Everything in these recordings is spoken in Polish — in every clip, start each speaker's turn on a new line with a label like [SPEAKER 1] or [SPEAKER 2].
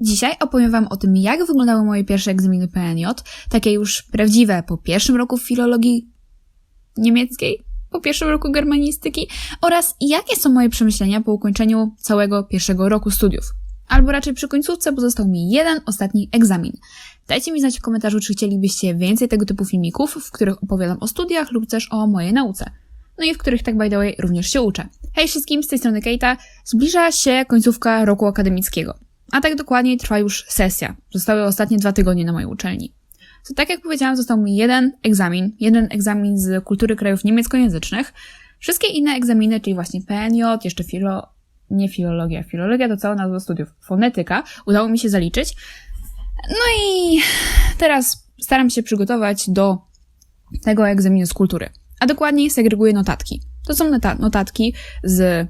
[SPEAKER 1] Dzisiaj opowiem Wam o tym, jak wyglądały moje pierwsze egzaminy PNJ, takie już prawdziwe po pierwszym roku filologii niemieckiej, po pierwszym roku germanistyki oraz jakie są moje przemyślenia po ukończeniu całego pierwszego roku studiów. Albo raczej przy końcówce pozostał mi jeden ostatni egzamin. Dajcie mi znać w komentarzu, czy chcielibyście więcej tego typu filmików, w których opowiadam o studiach lub też o mojej nauce. No i w których tak by the way również się uczę. Hej wszystkim, z tej strony Keita. Zbliża się końcówka roku akademickiego. A tak dokładniej trwa już sesja. Zostały ostatnie dwa tygodnie na mojej uczelni. To tak jak powiedziałam, został mi jeden egzamin, jeden egzamin z kultury krajów niemieckojęzycznych. Wszystkie inne egzaminy, czyli właśnie PNJ, jeszcze filo, nie filologia, filologia to cała nazwa studiów, fonetyka, udało mi się zaliczyć. No i teraz staram się przygotować do tego egzaminu z kultury. A dokładniej segreguję notatki. To są notatki z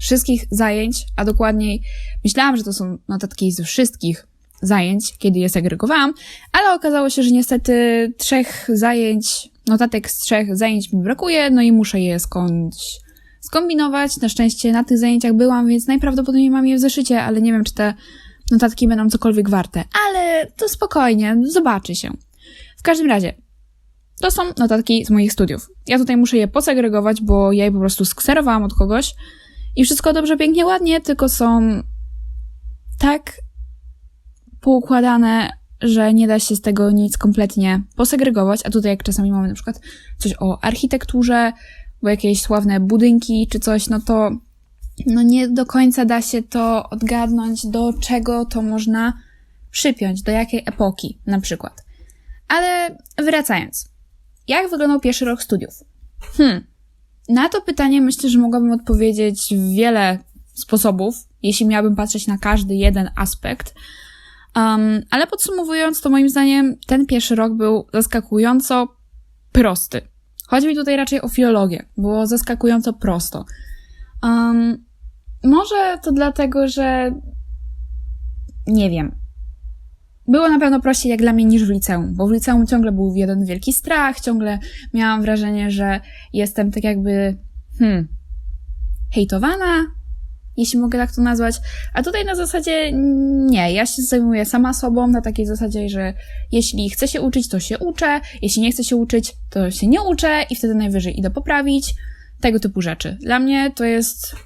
[SPEAKER 1] wszystkich zajęć, a dokładniej myślałam, że to są notatki ze wszystkich zajęć, kiedy je segregowałam, ale okazało się, że niestety trzech zajęć, notatek z trzech zajęć mi brakuje, no i muszę je skądś skombinować. Na szczęście na tych zajęciach byłam, więc najprawdopodobniej mam je w zeszycie, ale nie wiem, czy te notatki będą cokolwiek warte. Ale to spokojnie, zobaczy się. W każdym razie, to są notatki z moich studiów. Ja tutaj muszę je posegregować, bo ja je po prostu skserowałam od kogoś, i wszystko dobrze, pięknie, ładnie, tylko są tak poukładane, że nie da się z tego nic kompletnie posegregować. A tutaj, jak czasami mamy na przykład coś o architekturze, bo jakieś sławne budynki czy coś, no to no nie do końca da się to odgadnąć, do czego to można przypiąć, do jakiej epoki na przykład. Ale wracając. Jak wyglądał pierwszy rok studiów? Hmm, na to pytanie myślę, że mogłabym odpowiedzieć w wiele sposobów, jeśli miałabym patrzeć na każdy jeden aspekt. Um, ale podsumowując, to moim zdaniem ten pierwszy rok był zaskakująco prosty. Chodzi mi tutaj raczej o filologię. Było zaskakująco prosto. Um, może to dlatego, że nie wiem. Było na pewno prościej jak dla mnie niż w liceum, bo w liceum ciągle był jeden wielki strach, ciągle miałam wrażenie, że jestem tak jakby, hmm, hejtowana, jeśli mogę tak to nazwać. A tutaj na zasadzie nie, ja się zajmuję sama sobą na takiej zasadzie, że jeśli chcę się uczyć, to się uczę, jeśli nie chcę się uczyć, to się nie uczę i wtedy najwyżej idę poprawić. Tego typu rzeczy. Dla mnie to jest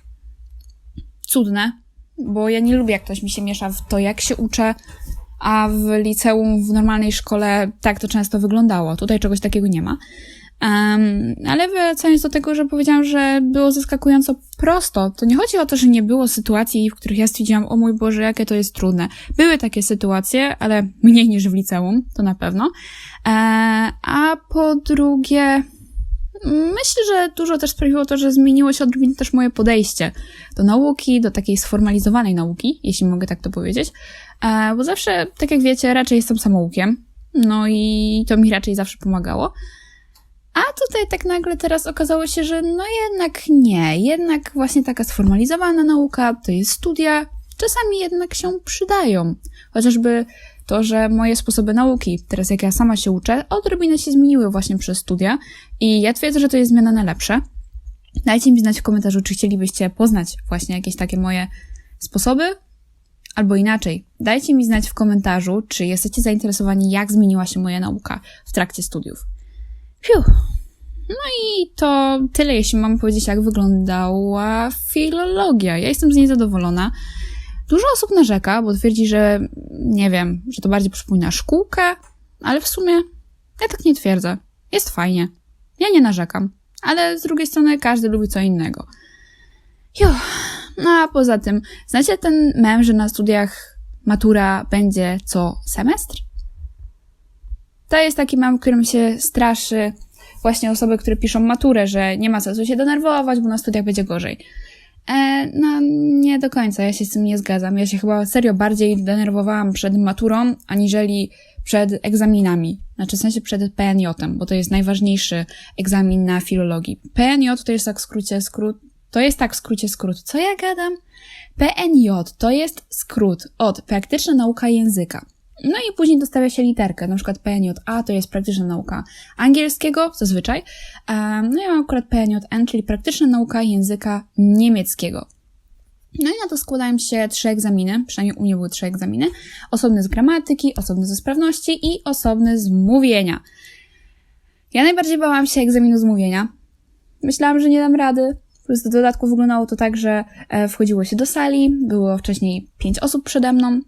[SPEAKER 1] cudne, bo ja nie lubię, jak ktoś mi się miesza w to, jak się uczę, a w liceum, w normalnej szkole tak to często wyglądało. Tutaj czegoś takiego nie ma. Um, ale wracając do tego, że powiedziałam, że było zaskakująco prosto, to nie chodzi o to, że nie było sytuacji, w których ja stwierdziłam, o mój Boże, jakie to jest trudne. Były takie sytuacje, ale mniej niż w liceum, to na pewno. E, a po drugie, myślę, że dużo też sprawiło to, że zmieniło się odrobinę też moje podejście do nauki, do takiej sformalizowanej nauki, jeśli mogę tak to powiedzieć. E, bo zawsze, tak jak wiecie, raczej jestem samoukiem. No i to mi raczej zawsze pomagało. A tutaj tak nagle teraz okazało się, że no jednak nie. Jednak właśnie taka sformalizowana nauka, to jest studia, czasami jednak się przydają. Chociażby to, że moje sposoby nauki, teraz jak ja sama się uczę, odrobinę się zmieniły właśnie przez studia i ja twierdzę, że to jest zmiana na lepsze. Dajcie mi znać w komentarzu, czy chcielibyście poznać właśnie jakieś takie moje sposoby, albo inaczej. Dajcie mi znać w komentarzu, czy jesteście zainteresowani, jak zmieniła się moja nauka w trakcie studiów. Fiu. No i to tyle, jeśli mam powiedzieć, jak wyglądała filologia. Ja jestem z niej zadowolona. Dużo osób narzeka, bo twierdzi, że nie wiem, że to bardziej przypomina szkółkę, ale w sumie ja tak nie twierdzę. Jest fajnie. Ja nie narzekam. Ale z drugiej strony każdy lubi co innego. Jo. No a poza tym, znacie ten mem, że na studiach matura będzie co semestr? To jest taki mem, którym się straszy właśnie osoby, które piszą maturę, że nie ma co się denerwować, bo na studiach będzie gorzej. E, no, nie do końca, ja się z tym nie zgadzam. Ja się chyba serio bardziej denerwowałam przed maturą, aniżeli przed egzaminami. Znaczy, w sensie przed PNJ, bo to jest najważniejszy egzamin na filologii. PNJ to jest tak w skrócie skrót, to jest tak w skrócie skrót. Co ja gadam? PNJ to jest skrót od praktyczna nauka języka. No i później dostawia się literkę, na przykład PNJA to jest praktyczna nauka angielskiego, zazwyczaj. No ja mam akurat PNJN, czyli praktyczna nauka języka niemieckiego. No i na to składają się trzy egzaminy, przynajmniej u mnie były trzy egzaminy. Osobny z gramatyki, osobny ze sprawności i osobny z mówienia. Ja najbardziej bałam się egzaminu z mówienia. Myślałam, że nie dam rady. Plus do dodatku wyglądało to tak, że e, wchodziło się do sali, było wcześniej pięć osób przede mną.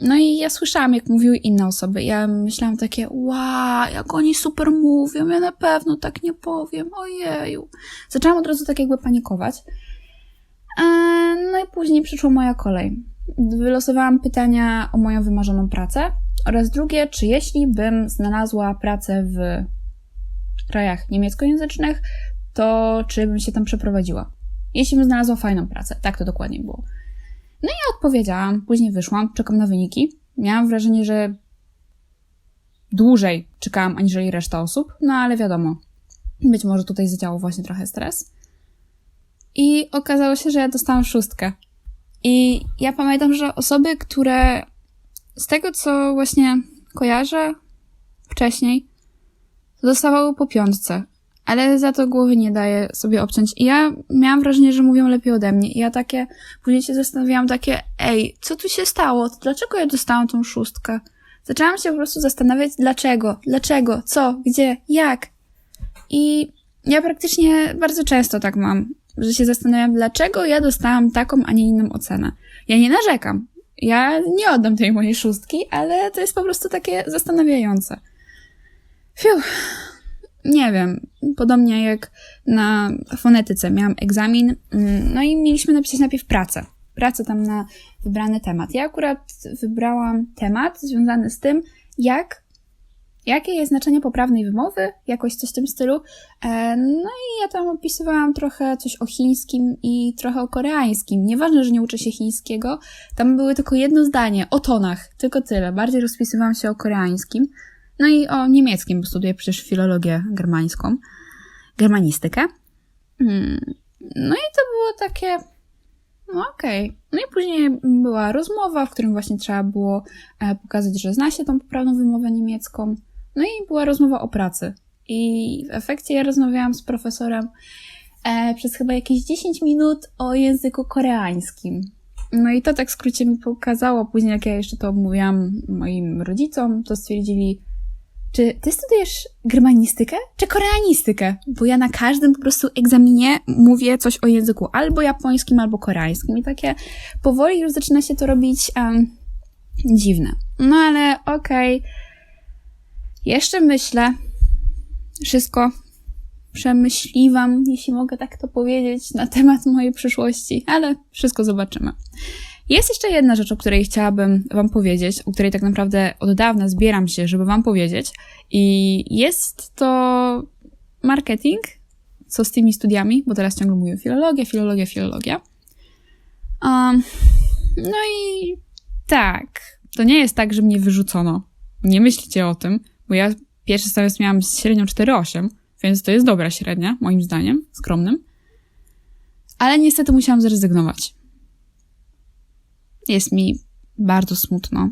[SPEAKER 1] No i ja słyszałam, jak mówiły inne osoby. Ja myślałam takie, wow, jak oni super mówią, ja na pewno tak nie powiem, ojeju. Zaczęłam od razu tak jakby panikować. E, no i później przyszła moja kolej. Wylosowałam pytania o moją wymarzoną pracę oraz drugie, czy jeśli bym znalazła pracę w krajach niemieckojęzycznych, to czy bym się tam przeprowadziła. Jeśli bym znalazła fajną pracę, tak to dokładnie było. No i ja odpowiedziałam, później wyszłam, czekam na wyniki. Miałam wrażenie, że dłużej czekałam aniżeli reszta osób, no ale wiadomo, być może tutaj zadziałał właśnie trochę stres. I okazało się, że ja dostałam szóstkę. I ja pamiętam, że osoby, które z tego, co właśnie kojarzę wcześniej, dostawały po piątce, ale za to głowy nie daje sobie obciąć. I ja miałam wrażenie, że mówią lepiej ode mnie. I ja takie, później się zastanawiałam takie, ej, co tu się stało? Dlaczego ja dostałam tą szóstkę? Zaczęłam się po prostu zastanawiać, dlaczego, dlaczego, co, gdzie, jak. I ja praktycznie bardzo często tak mam, że się zastanawiam, dlaczego ja dostałam taką, a nie inną ocenę. Ja nie narzekam. Ja nie oddam tej mojej szóstki, ale to jest po prostu takie zastanawiające. Fiu. Nie wiem. Podobnie jak na fonetyce miałam egzamin, mm, no i mieliśmy napisać najpierw pracę. Pracę tam na wybrany temat. Ja akurat wybrałam temat związany z tym, jak jakie jest znaczenie poprawnej wymowy, jakoś coś w tym stylu. E, no i ja tam opisywałam trochę coś o chińskim i trochę o koreańskim. Nieważne, że nie uczę się chińskiego, tam były tylko jedno zdanie o tonach, tylko tyle. Bardziej rozpisywałam się o koreańskim. No i o niemieckim, bo studiuję przecież filologię germańską, germanistykę. Hmm. No i to było takie, no okej. Okay. No i później była rozmowa, w którym właśnie trzeba było e, pokazać, że zna się tą poprawną wymowę niemiecką. No i była rozmowa o pracy. I w efekcie ja rozmawiałam z profesorem e, przez chyba jakieś 10 minut o języku koreańskim. No i to tak w skrócie mi pokazało. Później, jak ja jeszcze to mówiłam moim rodzicom, to stwierdzili, czy ty studujesz germanistykę czy koreanistykę? Bo ja na każdym po prostu egzaminie mówię coś o języku albo japońskim, albo koreańskim. I takie powoli już zaczyna się to robić um, dziwne. No ale okej. Okay. Jeszcze myślę. Wszystko przemyśliwam, jeśli mogę tak to powiedzieć, na temat mojej przyszłości, ale wszystko zobaczymy. Jest jeszcze jedna rzecz, o której chciałabym Wam powiedzieć, o której tak naprawdę od dawna zbieram się, żeby Wam powiedzieć. I jest to marketing. Co z tymi studiami? Bo teraz ciągle mówię filologia, filologia, filologia. Um, no i tak, to nie jest tak, że mnie wyrzucono. Nie myślcie o tym, bo ja pierwszy semestr miałam średnią 4,8, więc to jest dobra średnia, moim zdaniem, skromnym. Ale niestety musiałam zrezygnować. Jest mi bardzo smutno.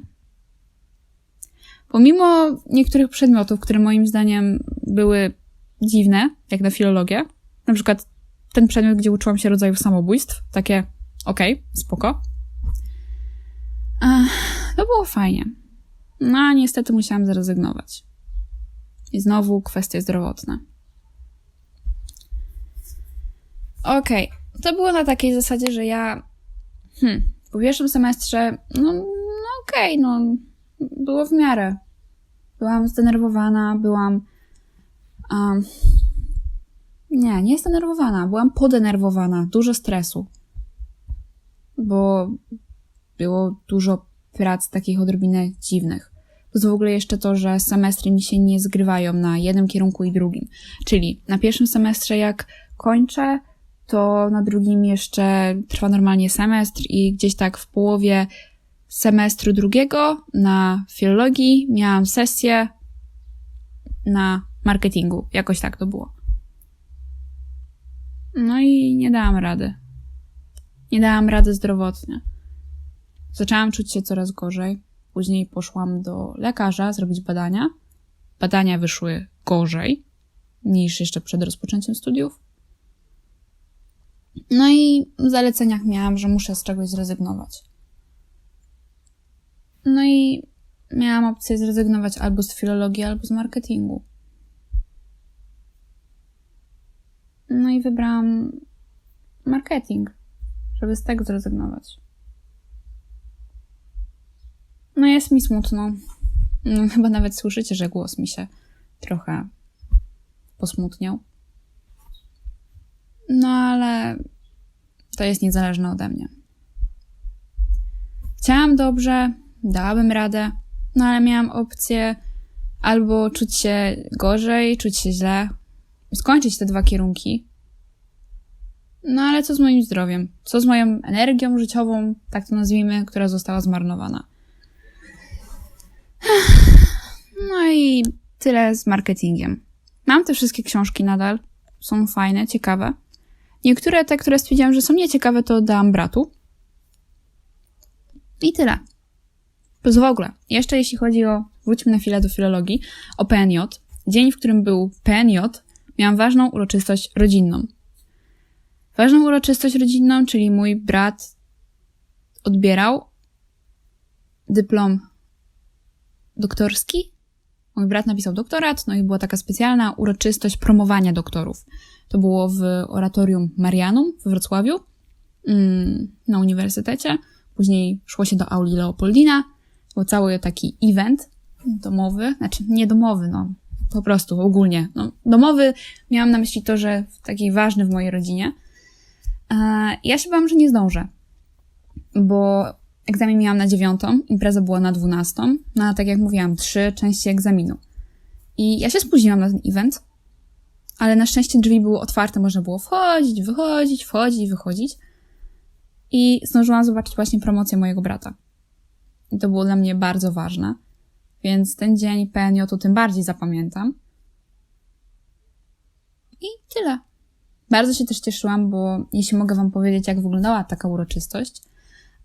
[SPEAKER 1] Pomimo niektórych przedmiotów, które moim zdaniem były dziwne, jak na filologię, na przykład ten przedmiot, gdzie uczyłam się rodzajów samobójstw, takie okej, okay, spoko. To było fajnie. No a niestety musiałam zrezygnować. I znowu kwestie zdrowotne. Okej, okay. to było na takiej zasadzie, że ja hmm, po pierwszym semestrze, no, no okej, okay, no, było w miarę. Byłam zdenerwowana, byłam. Um, nie, nie zdenerwowana, byłam podenerwowana, dużo stresu. Bo było dużo prac takich odrobinę dziwnych. Plus w ogóle jeszcze to, że semestry mi się nie zgrywają na jednym kierunku i drugim. Czyli na pierwszym semestrze, jak kończę, to na drugim jeszcze trwa normalnie semestr i gdzieś tak w połowie semestru drugiego na filologii miałam sesję na marketingu. Jakoś tak to było. No i nie dałam rady. Nie dałam rady zdrowotnie. Zaczęłam czuć się coraz gorzej. Później poszłam do lekarza zrobić badania. Badania wyszły gorzej niż jeszcze przed rozpoczęciem studiów. No i w zaleceniach miałam, że muszę z czegoś zrezygnować. No i miałam opcję zrezygnować albo z filologii, albo z marketingu. No i wybrałam marketing, żeby z tego zrezygnować. No jest mi smutno. No, chyba nawet słyszycie, że głos mi się trochę posmutniał. No ale to jest niezależne ode mnie. Chciałam dobrze, dałabym radę, no ale miałam opcję albo czuć się gorzej, czuć się źle, skończyć te dwa kierunki. No ale co z moim zdrowiem? Co z moją energią życiową, tak to nazwijmy, która została zmarnowana? No i tyle z marketingiem. Mam te wszystkie książki nadal. Są fajne, ciekawe. Niektóre te, które stwierdziłam, że są nieciekawe, to dałam bratu. I tyle. Plus w ogóle, jeszcze jeśli chodzi o, wróćmy na chwilę do filologii, o PNJ. Dzień, w którym był PNJ, miałam ważną uroczystość rodzinną. Ważną uroczystość rodzinną, czyli mój brat odbierał dyplom doktorski. Mój brat napisał doktorat, no i była taka specjalna uroczystość promowania doktorów. To było w oratorium Marianum w Wrocławiu mm, na uniwersytecie. Później szło się do auli Leopoldina. Był cały taki event domowy, znaczy nie domowy, no po prostu ogólnie. No, domowy miałam na myśli to, że taki ważny w mojej rodzinie. E, ja się bałam, że nie zdążę, bo egzamin miałam na dziewiątą, impreza była na dwunastą, no a tak jak mówiłam, trzy części egzaminu. I ja się spóźniłam na ten event, ale na szczęście drzwi były otwarte, można było wchodzić, wychodzić, wchodzić, wychodzić. I zdążyłam zobaczyć właśnie promocję mojego brata. I to było dla mnie bardzo ważne. Więc ten dzień PNJ to tym bardziej zapamiętam. I tyle. Bardzo się też cieszyłam, bo jeśli mogę Wam powiedzieć, jak wyglądała taka uroczystość.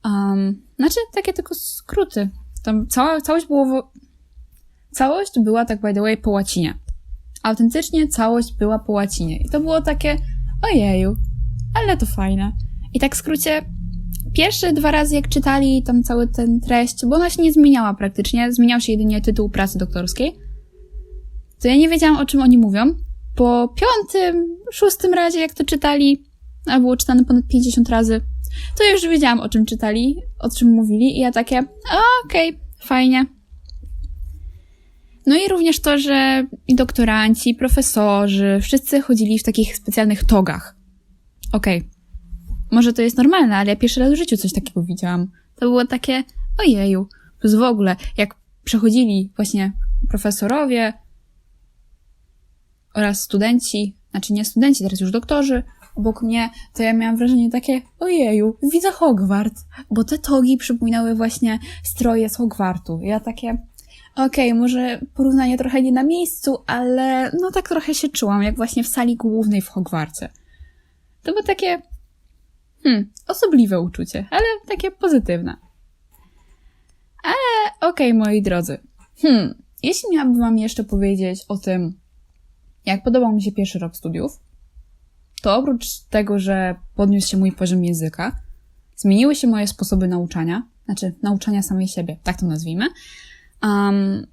[SPEAKER 1] Um, znaczy, takie tylko skróty. Tam cała, całość było. Całość była, tak by the way, po łacinie. Autentycznie całość była po łacinie. I to było takie, ojeju, ale to fajne. I tak w skrócie, pierwsze dwa razy jak czytali tam cały ten treść, bo ona się nie zmieniała praktycznie, zmieniał się jedynie tytuł pracy doktorskiej, to ja nie wiedziałam o czym oni mówią. Po piątym, szóstym razie jak to czytali, a było czytane ponad 50 razy, to już wiedziałam o czym czytali, o czym mówili i ja takie, okej, okay, fajnie. No i również to, że i doktoranci, i profesorzy, wszyscy chodzili w takich specjalnych togach. Okej, okay. może to jest normalne, ale ja pierwszy raz w życiu coś takiego widziałam. To było takie, ojeju. Plus w ogóle, jak przechodzili właśnie profesorowie oraz studenci, znaczy nie studenci, teraz już doktorzy, obok mnie, to ja miałam wrażenie takie, ojeju, widzę Hogwart, bo te togi przypominały właśnie stroje z Hogwartu. Ja takie, okej, okay, może porównanie trochę nie na miejscu, ale no tak trochę się czułam, jak właśnie w sali głównej w Hogwarcie. To było takie, hmm, osobliwe uczucie, ale takie pozytywne. Ale okej, okay, moi drodzy. Hmm, jeśli miałabym wam jeszcze powiedzieć o tym, jak podobał mi się pierwszy rok studiów, to oprócz tego, że podniósł się mój poziom języka, zmieniły się moje sposoby nauczania, znaczy nauczania samej siebie, tak to nazwijmy. Um,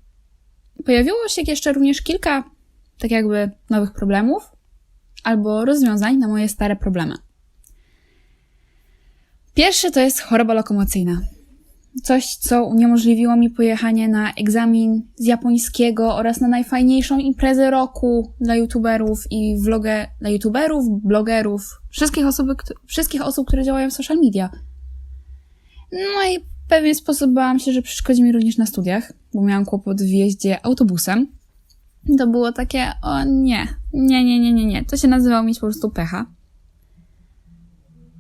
[SPEAKER 1] pojawiło się jeszcze również kilka, tak jakby, nowych problemów albo rozwiązań na moje stare problemy. Pierwszy to jest choroba lokomocyjna. Coś, co uniemożliwiło mi pojechanie na egzamin z japońskiego oraz na najfajniejszą imprezę roku dla youtuberów i vlogę dla youtuberów, blogerów, wszystkich osób, wszystkich osób, które działają w social media. No i w pewien sposób bałam się, że przeszkodzi mi również na studiach, bo miałam kłopot w jeździe autobusem. To było takie, o nie, nie, nie, nie, nie, nie. To się nazywało mieć po prostu pecha.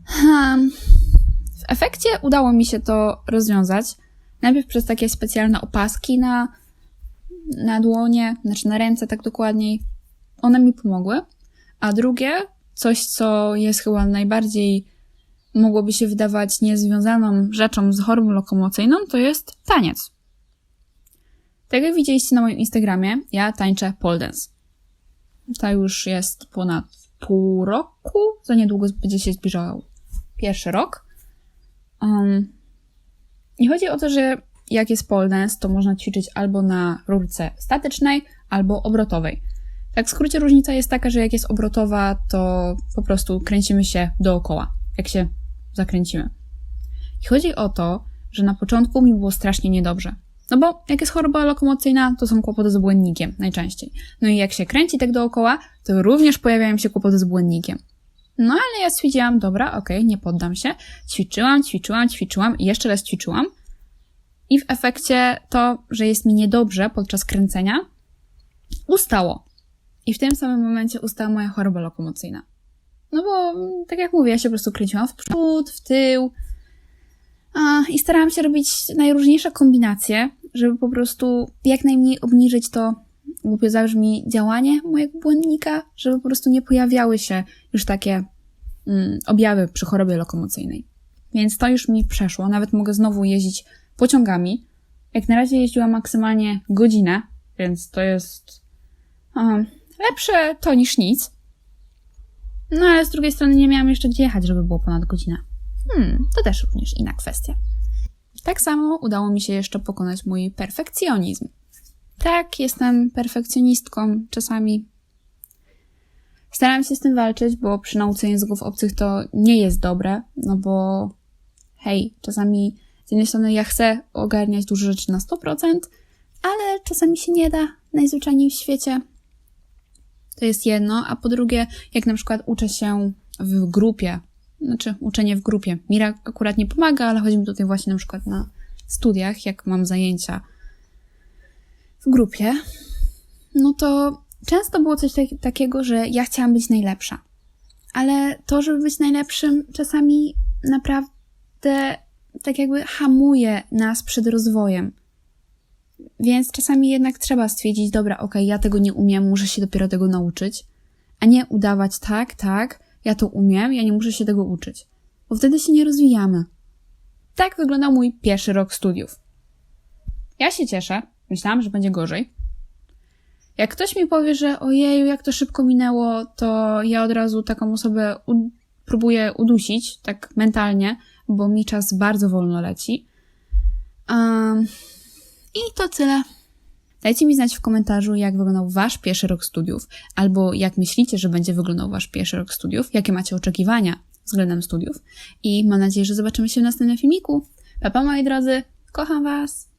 [SPEAKER 1] Hmm. W efekcie udało mi się to rozwiązać. Najpierw przez takie specjalne opaski na, na dłonie, znaczy na ręce tak dokładniej. One mi pomogły. A drugie, coś co jest chyba najbardziej mogłoby się wydawać niezwiązaną rzeczą z chorobą lokomocyjną, to jest taniec. Tak jak widzieliście na moim Instagramie, ja tańczę pole dance. To już jest ponad pół roku. Za niedługo będzie się zbliżał pierwszy rok. Um, I chodzi o to, że jak jest pole dance, to można ćwiczyć albo na rurce statycznej, albo obrotowej. Tak w skrócie różnica jest taka, że jak jest obrotowa, to po prostu kręcimy się dookoła, jak się zakręcimy. I chodzi o to, że na początku mi było strasznie niedobrze. No bo jak jest choroba lokomocyjna, to są kłopoty z błędnikiem najczęściej. No i jak się kręci tak dookoła, to również pojawiają się kłopoty z błędnikiem. No ale ja stwierdziłam, dobra, okej, okay, nie poddam się. Ćwiczyłam, ćwiczyłam, ćwiczyłam i jeszcze raz ćwiczyłam. I w efekcie to, że jest mi niedobrze podczas kręcenia, ustało. I w tym samym momencie ustała moja choroba lokomocyjna. No bo, tak jak mówię, ja się po prostu kręciłam w przód, w tył. A, I starałam się robić najróżniejsze kombinacje, żeby po prostu jak najmniej obniżyć to, głupio zabrzmi, działanie mojego błędnika, żeby po prostu nie pojawiały się już takie mm, objawy przy chorobie lokomocyjnej. Więc to już mi przeszło. Nawet mogę znowu jeździć pociągami. Jak na razie jeździłam maksymalnie godzinę, więc to jest um, lepsze to niż nic. No ale z drugiej strony nie miałam jeszcze gdzie jechać, żeby było ponad godzinę. Hmm, to też również inna kwestia. Tak samo udało mi się jeszcze pokonać mój perfekcjonizm. Tak, jestem perfekcjonistką czasami. Staram się z tym walczyć, bo przy nauce języków obcych to nie jest dobre, no bo hej, czasami z jednej strony ja chcę ogarniać dużo rzeczy na 100%, ale czasami się nie da najzwyczajniej w świecie. To jest jedno, a po drugie, jak na przykład uczę się w grupie, znaczy uczenie w grupie. Mira akurat nie pomaga, ale chodzi mi tutaj właśnie na przykład na studiach, jak mam zajęcia w grupie, no to często było coś tak, takiego, że ja chciałam być najlepsza. Ale to, żeby być najlepszym, czasami naprawdę tak jakby hamuje nas przed rozwojem. Więc czasami jednak trzeba stwierdzić, dobra, okej, okay, ja tego nie umiem, muszę się dopiero tego nauczyć, a nie udawać tak, tak, ja to umiem, ja nie muszę się tego uczyć, bo wtedy się nie rozwijamy. Tak wyglądał mój pierwszy rok studiów. Ja się cieszę, myślałam, że będzie gorzej. Jak ktoś mi powie, że ojeju, jak to szybko minęło, to ja od razu taką osobę u- próbuję udusić, tak mentalnie, bo mi czas bardzo wolno leci. Um, I to tyle. Dajcie mi znać w komentarzu, jak wyglądał Wasz pierwszy rok studiów, albo jak myślicie, że będzie wyglądał Wasz pierwszy rok studiów, jakie macie oczekiwania względem studiów. I mam nadzieję, że zobaczymy się w następnym filmiku. Pa, pa moi drodzy, kocham Was!